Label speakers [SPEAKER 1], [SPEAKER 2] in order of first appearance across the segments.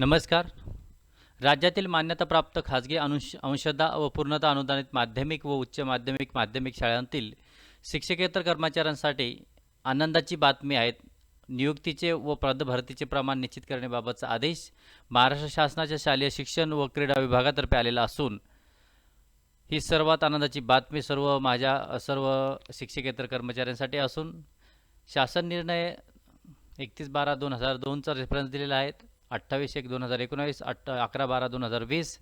[SPEAKER 1] नमस्कार. राज्यातील मान्यताप्राप्त खाजगी अनुश अंशदा व पूर्णता अनुदानित माध्यमिक व उच्च माध्यमिक माध्यमिक शाळांतील शिक्षकेतर कर्मचाऱ्यांसाठी आनंदाची बातमी आहेत. नियुक्तीचे व पदभरतीचे प्रमाण निश्चित करण्याबाबतचा आदेश महाराष्ट्र शासनाच्या शालेय शिक्षण व क्रीडा विभागातर्फे आलेला असून ही सर्वात आनंदाची बातमी सर्व माझ्या सर्व शिक्षकेतर कर्मचाऱ्यांसाठी असून शासन निर्णय एकतीस बारा दोन हजार दोनचा रेफरन्स दिलेला आहे. अठ्ठावीस एक दोन हजार एकोणावीस अठ्ठा अकरा बारा दोन हजार वीस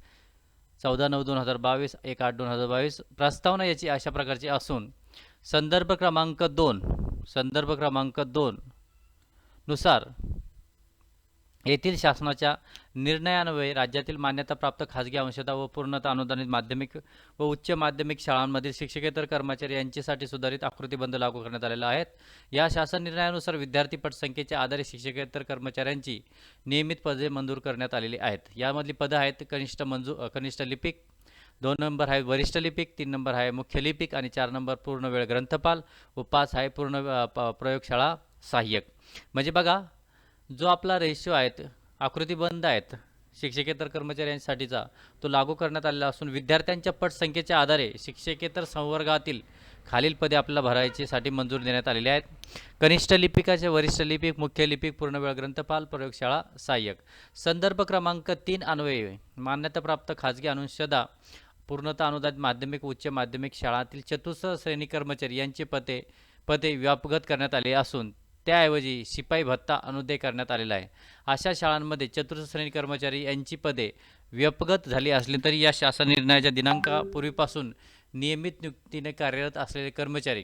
[SPEAKER 1] चौदा नऊ दोन हजार बावीस एक आठ दोन हजार बावीस प्रस्तावना याची अशा प्रकारची असून संदर्भ क्रमांक दोन संदर्भ क्रमांक दोन नुसार येथील शासनाच्या निर्णयान्वये राज्यातील मान्यताप्राप्त खाजगी अंशता व पूर्णतः अनुदानित माध्यमिक व उच्च माध्यमिक शाळांमधील शिक्षकेतर कर्मचारी यांच्यासाठी सुधारित आकृतीबंध लागू करण्यात आलेला आहेत या शासन निर्णयानुसार विद्यार्थी पटसंख्येच्या आधारे शिक्षकेतर कर्मचाऱ्यांची नियमित पदे मंजूर करण्यात आलेली आहेत. यामधली पदं आहेत कनिष्ठ मंजू कनिष्ठ लिपिक दोन नंबर आहे वरिष्ठ लिपिक तीन नंबर आहे मुख्य लिपिक आणि चार नंबर पूर्ण वेळ ग्रंथपाल व पाच आहे पूर्ण प- प्रयोगशाळा सहाय्यक. म्हणजे बघा जो आपला रेशो आहेत आकृतीबंध आहेत शिक्षकेतर कर्मचाऱ्यांसाठीचा तो लागू करण्यात आलेला असून विद्यार्थ्यांच्या पटसंख्येच्या आधारे शिक्षकेतर संवर्गातील खालील पदे आपल्याला भरायचीसाठी मंजूर देण्यात आलेली आहेत. कनिष्ठ लिपिकाचे वरिष्ठ लिपिक मुख्य लिपिक पूर्णवेळ ग्रंथपाल प्रयोगशाळा सहाय्यक. संदर्भ क्रमांक तीन अन्वये. मान्यताप्राप्त खाजगी अनुषदा पूर्णतः अनुदानित माध्यमिक उच्च माध्यमिक शाळातील चतुर्थ श्रेणी कर्मचारी यांची पदे पदे व्यापगत करण्यात आले असून त्याऐवजी शिपाई भत्ता अनुदय करण्यात आलेला आहे. अशा शाळांमध्ये चतुर्थ श्रेणी कर्मचारी यांची पदे व्यपगत झाली असली तरी या शासन निर्णयाच्या दिनांकापूर्वीपासून नियमित नियुक्तीने कार्यरत असलेले कर्मचारी.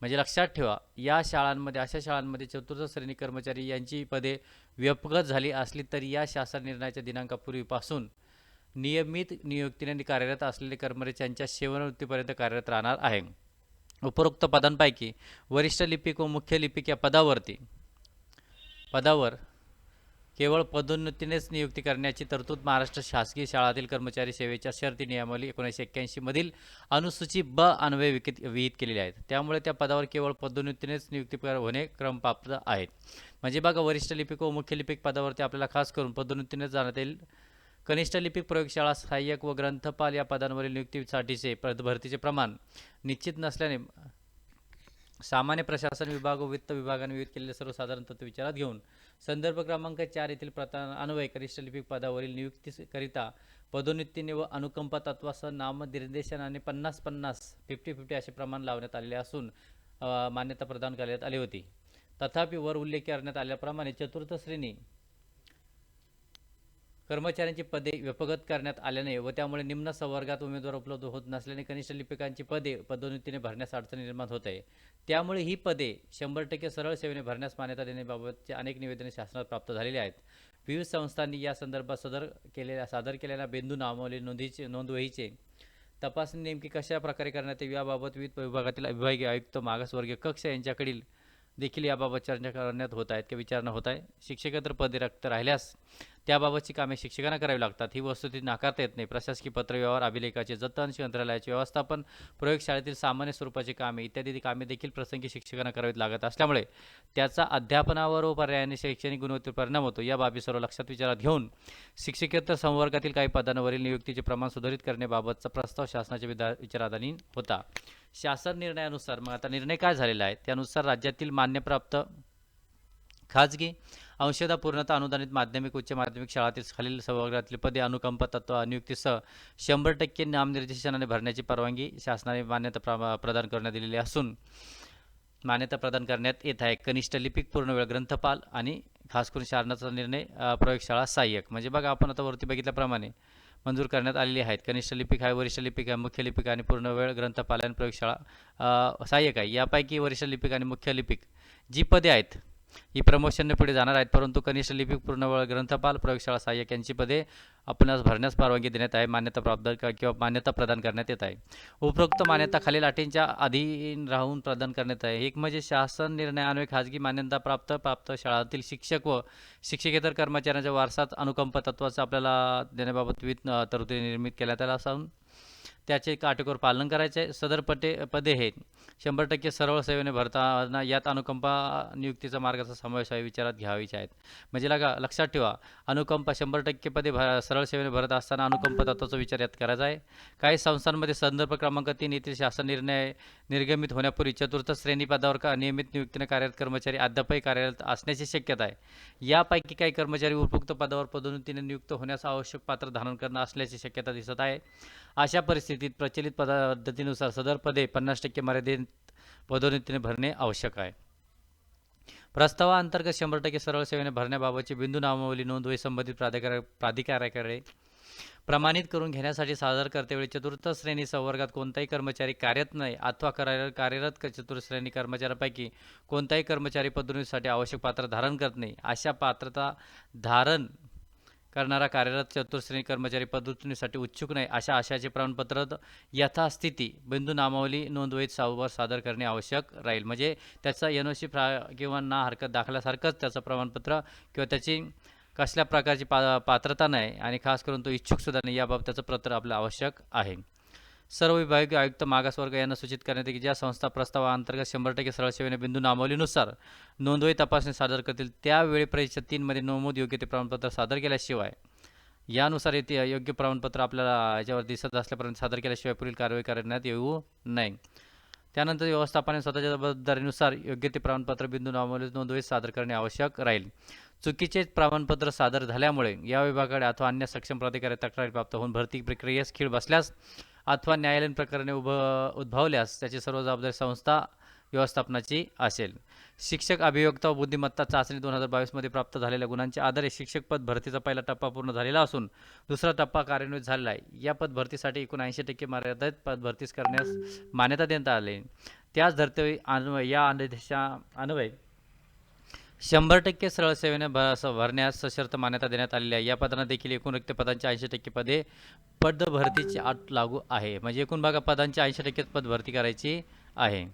[SPEAKER 1] म्हणजे लक्षात ठेवा या शाळांमध्ये अशा शाळांमध्ये चतुर्थ श्रेणी कर्मचारी यांची पदे व्यपगत झाली असली तरी या शासन निर्णयाच्या दिनांकापूर्वीपासून नियमित नियुक्तीने कार्यरत असलेले कर्मचारी यांच्या सेवानिवृत्तीपर्यंत कार्यरत राहणार आहे. उपरोक्त पदांपैकी वरिष्ठ लिपिक व मुख्य लिपिक या पदावरती. पदावर केवळ पदोन्नतीनेच नियुक्ती करण्याची तरतूद महाराष्ट्र शासकीय शाळातील कर्मचारी सेवेच्या शर्ती नियमावली एकोणीसशे एक्क्याऐंशीमधील अनुसूची ब अन्वये विकित विहित केलेली आहेत. त्यामुळे त्या पदावर केवळ पदोन्नतीनेच नियुक्ती होणे क्रमप्राप्त आहेत म्हणजे बघा वरिष्ठ लिपिक व मुख्य लिपिक पदावरती आपल्याला खास करून पदोन्नतीनेच जाण्यात येईल. कनिष्ठ लिपिक प्रयोगशाळा सहाय्यक व ग्रंथपाल या पदांवरील नियुक्तीसाठीचे पद भरतीचे प्रमाण निश्चित नसल्याने सामान्य प्रशासन विभाग व वित्त विभागाने विविध केलेले सर्वसाधारण तत्व विचारात घेऊन संदर्भ क्रमांक चार येथील प्रता अन्वय कनिष्ठ लिपिक पदावरील नियुक्तीकरिता पदोन्नतीने व अनुकंपा तत्वासह नामनिर्देशनाने पन्नास पन्नास फिफ्टी फिफ्टी असे प्रमाण लावण्यात आलेले असून मान्यता प्रदान करण्यात आली होती. तथापि वर उल्लेख करण्यात आल्याप्रमाणे चतुर्थ श्रेणी कर्मचाऱ्यांची पदे व्यपगत करण्यात आल्याने व त्यामुळे निम्न संवर्गात उमेदवार उपलब्ध होत नसल्याने कनिष्ठ लिपिकांची पदे पदोन्नतीने भरण्यास अडचणी निर्माण होत आहे. त्यामुळे ही पदे शंभर टक्के सरळ सेवेने भरण्यास मान्यता देण्याबाबतचे अनेक निवेदने शासनात प्राप्त झालेली आहेत. विविध संस्थांनी या संदर्भात सदर केलेल्या सादर केलेल्या बिंदू नामावली नोंदीचे नोंदवहीचे तपासणी नेमकी कशा प्रकारे करण्यात यावी याबाबत विविध विभागातील विभागीय आयुक्त मागासवर्गीय कक्ष यांच्याकडील देखील याबाबत चर्चा करण्यात होत आहेत किंवा विचारणा होत आहे. शिक्षकेतर पदे रक्त राहिल्यास त्याबाबतची कामे शिक्षकांना करावी लागतात. ही वस्तुस्थिती नाकारता येत नाही. प्रशासकीय पत्रव्यवहार अभिलेखाचे जतन मंत्रालयाचे व्यवस्थापन प्रयोगशाळेतील सामान्य स्वरूपाची कामे इत्यादी कामे देखील प्रसंगी शिक्षकांना करावीत लागत असल्यामुळे त्याचा अध्यापनावर व पर्यायाने शैक्षणिक गुणवत्तेवर परिणाम होतो. या बाबी सर्व लक्षात विचारात घेऊन शिक्षकेतर संवर्गातील काही पदांवरील नियुक्तीचे प्रमाण सुधारित करण्याबाबतचा प्रस्ताव शासनाच्या विधा विचाराधानी होता. शासन निर्णयानुसार मग आता निर्णय काय झालेला आहे? त्यानुसार राज्यातील मान्यप्राप्त खाजगी अंशदा पूर्णतः अनुदानित माध्यमिक उच्च माध्यमिक शाळातील खालील सभागृहातील पदे अनुकंप तत्व नियुक्तीसह शंभर टक्के नामनिर्देशनाने भरण्याची परवानगी शासनाने मान्यता प्रदान करण्यात दिलेली असून मान्यता प्रदान करण्यात येत आहे. कनिष्ठ लिपिक पूर्णवेळ ग्रंथपाल आणि खास करून शासनाचा निर्णय प्रयोगशाळा सहाय्यक. म्हणजे बघा आपण आता वरती बघितल्याप्रमाणे मंजूर करण्यात आलेली आहेत. कनिष्ठ लिपिक आहे वरिष्ठ लिपिक आहे मुख्य लिपिक आणि पूर्णवेळ ग्रंथपालन प्रयोगशाळा सहाय्यक आहे. यापैकी वरिष्ठ लिपिक आणि मुख्य लिपिक जी पदे आहेत ही प्रमोशनने पुढे जाणार आहेत. परंतु कनिष्ठ लिपिक पूर्णवळ ग्रंथपाल प्रयोगशाळा सहाय्यक यांची पदे आपणास भरण्यास परवानगी देण्यात आहे मान्यता प्राप्त किंवा मान्यता प्रदान करण्यात येत आहे. उपरोक्त मान्यता खालील अटींच्या अधीन राहून प्रदान करण्यात आहे. एक म्हणजे शासन निर्णयान्वये खाजगी मान्यता प्राप्त प्राप्त शाळांतील शिक्षक व शिक्षकेतर कर्मचाऱ्यांच्या वारसात अनुकंप तत्वाचं आपल्याला देण्याबाबत विविध तरतुदी निर्मित केल्या त्याला असून त्याचे काटेकोर पालन करायचे. सदर पटे पदे हे शंभर टक्के सरळ सेवेने भरताना यात अनुकंपा नियुक्तीचा मार्गाचा समावेश आहे विचारात घ्यावीचे आहेत. म्हणजे लगा लक्षात ठेवा अनुकंपा शंभर टक्के पदे भ सरळ सेवेने भरत असताना अनुकंप तत्वाचा विचार यात करायचा आहे. काही संस्थांमध्ये संदर्भ क्रमांक तीन येथील शासन निर्णय निर्गमित होण्यापूर्वी चतुर्थ श्रेणी पदावर का नियमित नियुक्तीने कार्यरत कर्मचारी अद्यापही कार्यरत असण्याची शक्यता आहे. यापैकी काही कर्मचारी उपयुक्त पदावर पदोन्नतीने नियुक्त होण्यास आवश्यक पात्र धारण करणं असल्याची शक्यता दिसत आहे. अशा परिस्थितीत प्रचलित पद्धतीनुसार सदर पदे पन्नास टक्के मर्यादेत पदोन्नतीने भरणे आवश्यक आहे. प्रस्तावाअंतर्गत शंभर टक्के सरळ सेवेने भरण्याबाबतची बिंदू नामावली नोंद व संबंधित प्राधिकार प्राधिकाऱ्याकडे प्रमाणित करून घेण्यासाठी सादर करतेवेळी चतुर्थ श्रेणी संवर्गात कोणताही कर्मचारी कार्यरत नाही अथवा कार्यरत चतुर्थ श्रेणी कर्मचाऱ्यांपैकी कोणताही कर्मचारी पदोन्नतीसाठी आवश्यक पात्र धारण करत नाही. अशा पात्रता धारण करणारा कार्यरत चतुर्श्रेणी कर्मचारी पदोन्नतीसाठी उत्सुक नाही अशा आशयाचे प्रमाणपत्र यथास्थिती बिंदू नामावली नोंदवहीत सावर सादर करणे आवश्यक राहील. म्हणजे त्याचा एन ओ सी प्रा किंवा ना हरकत दाखल्यासारखंच त्याचं प्रमाणपत्र किंवा त्याची कसल्या प्रकारची पा पात्रता नाही आणि खास करून तो इच्छुकसुद्धा नाही याबाबत त्याचं पत्र आपलं आवश्यक आहे. सर्व विभागीय आयुक्त मागासवर्ग यांना सूचित करण्यात येते की ज्या संस्था प्रस्तावाअंतर्गत शंभर टक्के सरळ सेवेने बिंदू नामावलीनुसार नोंदवही तपासणी सादर करतील त्यावेळी परीक्षा तीनमध्ये नोंद योग्य ते प्रमाणपत्र सादर केल्याशिवाय. यानुसार येथे योग्य प्रमाणपत्र आपल्याला याच्यावर दिसत असल्यापर्यंत सादर केल्याशिवाय पुढील कारवाई करण्यात येऊ नये. त्यानंतर व्यवस्थापनाने स्वतःच्या जबाबदारीनुसार योग्य ते प्रमाणपत्र बिंदू नामावली नोंदवही सादर करणे आवश्यक राहील. चुकीचे प्रमाणपत्र सादर झाल्यामुळे या विभागाकडे अथवा अन्य सक्षम प्राधिकारी तक्रारी प्राप्त होऊन भरती प्रक्रियेस खीळ बसल्यास अथवा न्यायालयीन प्रकरणे उभ उद्भवल्यास त्याची सर्व जबाबदारी संस्था व्यवस्थापनाची असेल. शिक्षक अभियोक्ता व बुद्धिमत्ता चाचणी दोन हजार बावीसमध्ये प्राप्त झालेल्या गुणांच्या आधारे शिक्षक पद भरतीचा पहिला टप्पा पूर्ण झालेला असून दुसरा टप्पा कार्यान्वित झालेला आहे. या पद भरतीसाठी एकूण ऐंशी टक्के मर्यादित पद भरतीस करण्यास मान्यता देण्यात आली. त्याच धर्तव्य अन्वय या आदेशा अन्वय शंभर टक्के सरळ सेवेने भ भरण्यास सशर्त मान्यता देण्यात आलेली आहे. या पदांना देखील एकूण रिक्त पदांची ऐंशी टक्के पदे पद भरतीची अट लागू आहे. म्हणजे एकूण भागा पदांची ऐंशी टक्के पद भरती करायची आहे.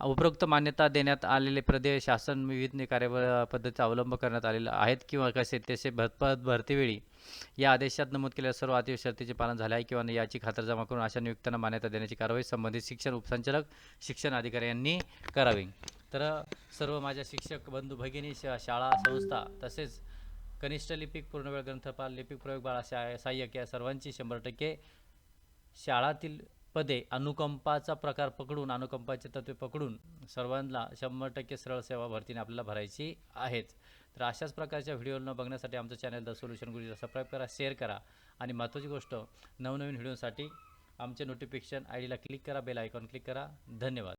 [SPEAKER 1] उपरोक्त मान्यता देण्यात आलेले प्रदेश शासन विविध कार्य पद्धतीचा अवलंब करण्यात आलेला आहेत किंवा कसे तसे भरपद भरतीवेळी या आदेशात नमूद केलेल्या सर्व अटी शर्तीचे पालन झाले आहे किंवा याची खातरजमा करून अशा नियुक्त्यांना मान्यता देण्याची कारवाई संबंधित शिक्षण उपसंचालक शिक्षण अधिकारी यांनी करावी. तर सर्व माझ्या शिक्षक बंधू भगिनी शाळा संस्था तसेच कनिष्ठ लिपिक पूर्णवेळ ग्रंथपाल लिपिक प्रयोगबाळ अशा सहाय्यक या सर्वांची शंभर टक्के शाळातील पदे अनुकंपाचा प्रकार पकडून अनुकंपाचे तत्वे पकडून सर्वांना शंभर टक्के सरळ सेवा भरतीने आपल्याला भरायची आहेच तर अशाच प्रकारच्या व्हिडिओ बघण्यासाठी आमचं channel the solution Guruji subscribe करा शेअर करा आणि महत्त्वाची गोष्ट नवनवीन व्हिडिओसाठी आमचे नोटिफिकेशन आय डीला क्लिक करा बेल आयकॉन क्लिक करा. धन्यवाद.